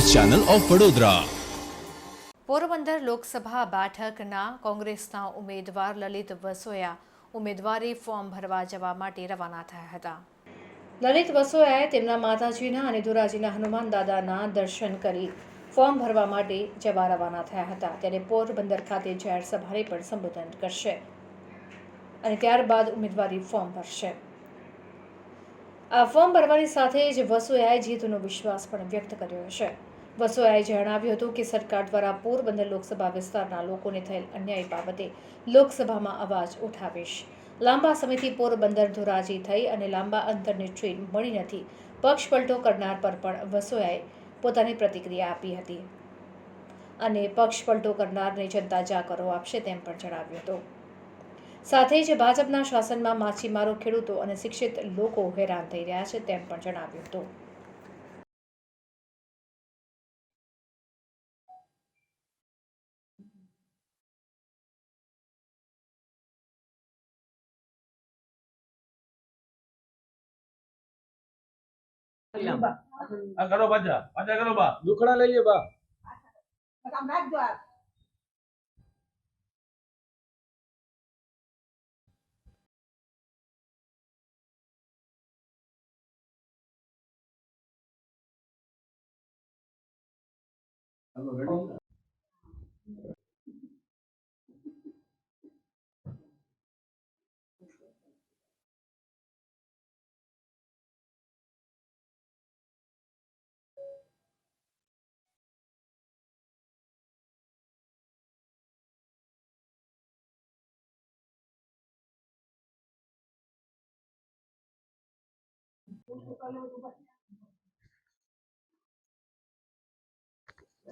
Channel of Vadodara. Porbandar Lok Sabha બેઠકના કોંગ્રેસના ઉમેદવાર લલિત વસોયા ઉમેદવારી ફોર્મ ભરવા જવા માટે રવાના થયા હતા. લલિત વસોયાએ તેમના માતાજીના અને ધોરાજીના હનુમાન દાદાના દર્શન કરી ફોર્મ ભરવા માટે જવા રવાના થયા હતા. ત્યારે પોરબંદર ખાતે જાહેર સભાને પણ સંબોધન કરશે અને ત્યારબાદ ઉમેદવારી ફોર્મ ભરશે. આ ફોર્મ ભરવાની સાથે જ વસોયાએ જીતનો વિશ્વાસ પણ વ્યક્ત કર્યો છે. વસોયાએ જણાવ્યું હતું કે સરકાર દ્વારા પોરબંદર લોકસભા વિસ્તારના લોકોને થયેલ અન્યાય બાબતે લોકસભામાં અવાજ ઉઠાવીશ. લાંબા સમયથી પોરબંદર ધોરાજી થઈ અને લાંબા અંતરની ટ્રેન મળી નથી. પક્ષ પલટો કરનાર પર પણ વસોયાએ પોતાની પ્રતિક્રિયા આપી હતી. અને પક્ષ પલટો કરનારને જનતા જાકરો આપશે તેમ પણ જણાવ્યું હતું. સાથે જ ભાજપના શાસનમાં માછીમારો ખેડૂતો અને શિક્ષિત લોકો હેરાન થઈ રહ્યા છે તેમ પણ જણાવ્યું હતું. કરો બાજા. બાજા કરો બા. દુખડા લઈ લે બા. Bởi vì.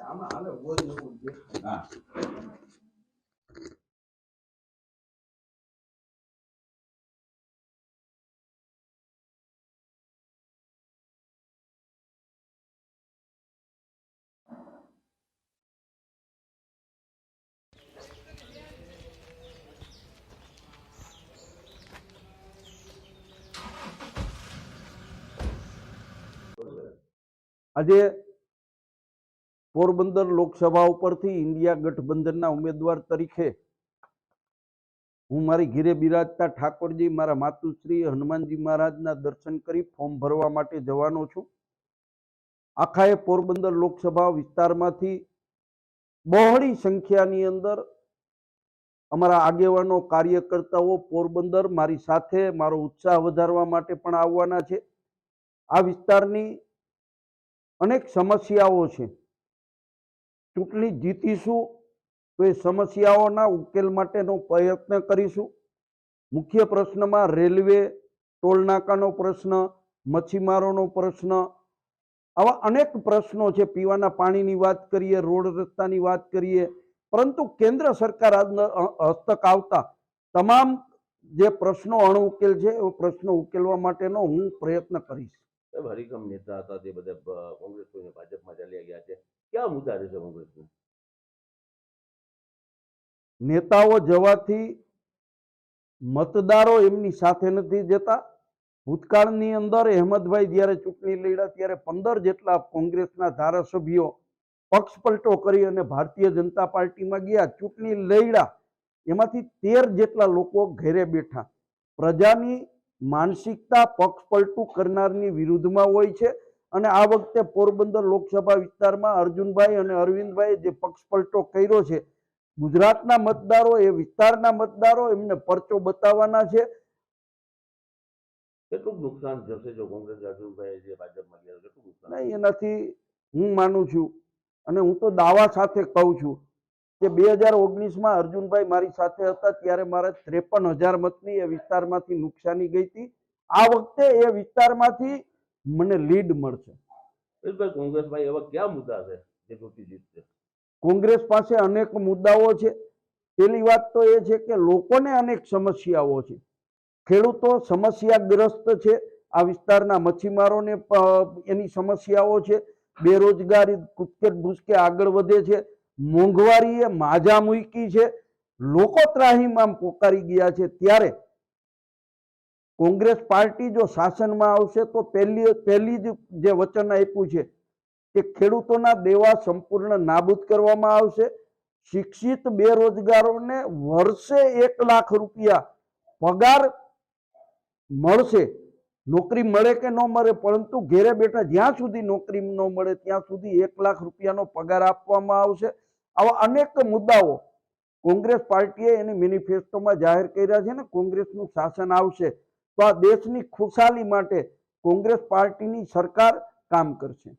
ama Porbandar Lok Sabha ઉપરથી ઇન્ડિયા ગઠબંધનના ઉમેદવાર તરીકે હું મારી ઘીરે બિરાજતા ઠાકોરજી, મારા માતુશ્રી, હનુમાનજી મહારાજના દર્શન કરી ફોર્મ ભરવા માટે જવાનો છું. આખા એ પોરબંદર લોકસભા વિસ્તારમાંથી બહોળી સંખ્યાની અંદર અમારા આગેવાનો, કાર્યકર્તાઓ પોરબંદર મારી સાથે મારો ઉત્સાહ વધારવા માટે પણ આવવાના છે. આ વિસ્તારની અનેક સમસ્યાઓ છે. ચૂંટણી જીતીશું તો એ સમસ્યાઓના ઉકેલ માટેનો પ્રયત્ન કરીશું. મુખ્ય પ્રશ્નમાં રેલવે, ટોલનાકાનો પ્રશ્ન, મચ્છીમારોનો પ્રશ્ન, આવા અનેક પ્રશ્નો છે. પીવાના પાણીની વાત કરીએ, રોડ રસ્તાની વાત કરીએ, પરંતુ કેન્દ્ર સરકાર હસ્તક આવતા તમામ જે પ્રશ્નો અણઉકેલ છે, એ પ્રશ્નો ઉકેલવા માટેનો હું પ્રયત્ન કરીશ. હરિકમ નેતા હતા, તે બધા કોંગ્રેસ ભાજપમાં ચાલ્યા ગયા છે. ક્યાં મુદ્દા રહેશે કોંગ્રેસના? નેતાઓ જવાથી મતદારો એમની સાથે નથી જતા. ભૂતકાળની અંદર અહેમદભાઈ જ્યારે ચૂંટણી લડ્યા, ત્યારે પંદર જેટલા કોંગ્રેસના ધારાસભ્યો પક્ષ પલટો કરી અને ભારતીય જનતા પાર્ટીમાં ગયા, ચૂંટણી લડ્યા, એમાંથી તેર જેટલા લોકો ઘેરે બેઠા. પ્રજાની માનસિકતા પક્ષ પલટું કરનારની વિરુદ્ધમાં હોય છે. અને આ વખતે પોરબંદર લોકસભા વિસ્તારમાં અર્જુનભાઈ અને અરવિંદભાઈએ જે પક્ષ પલટો કર્યો છે ગુજરાતના મતદારો એ વિસ્તારના મતદારો એમને પરચો બતાવવાના છે. કેટલું નુકસાન જશે જો કોંગ્રેસ અર્જુનભાઈ જે ભાજપમાં ગયા કેટલું નુકસાન નહીં એનાથી હું માનું છું અને હું તો દાવા સાથે કહું છું કે બે હજાર ઓગણીસમાં અર્જુનભાઈ મારી સાથે હતા ત્યારે મારે ત્રેપન હજાર મતની એ વિસ્તારમાંથી નુકસાની ગઈ હતી. આ વખતે એ વિસ્તારમાંથી મને લીડ મળશે. કોંગ્રેસભાઈ કોંગ્રેસમાં એવા ક્યાં મુદ્દા છે જે ચૂંટણી જીતશે કોંગ્રેસ પાસે અનેક મુદ્દાઓ છે. પેલી વાત તો એ છે કે લોકોને અનેક સમસ્યાઓ છે. ખેડૂતો સમસ્યાગ્રસ્ત છે. આ વિસ્તારના મચ્છીમારોને એની સમસ્યાઓ છે. બેરોજગારી કુદકે ભૂસકે આગળ વધે છે. મોંઘવારીએ માજા મૂકી છે. લોકો ત્રાહીમામ પોકારી ગયા છે. ત્યારે કોંગ્રેસ પાર્ટી જો શાસનમાં આવશે તો પહેલી પહેલી જ જે વચન આપ્યું છે કે ખેડૂતોના દેવા સંપૂર્ણ નાબૂદ કરવામાં આવશે. શિક્ષિત બેરોજગારોને વર્ષે એક લાખ રૂપિયા પગાર મળશે. નોકરી મળે કે ન મળે, પરંતુ ઘેરે બેઠા જ્યાં સુધી નોકરી ન મળે ત્યાં સુધી એક લાખ રૂપિયાનો પગાર આપવામાં આવશે. આવા અનેક મુદ્દાઓ કોંગ્રેસ પાર્ટીએ એની મેનિફેસ્ટોમાં જાહેર કર્યા છે ને કોંગ્રેસનું શાસન આવશે. તો આ દેશની ખુશાલી માટે કોંગ્રેસ પાર્ટીની સરકાર કામ કરશે.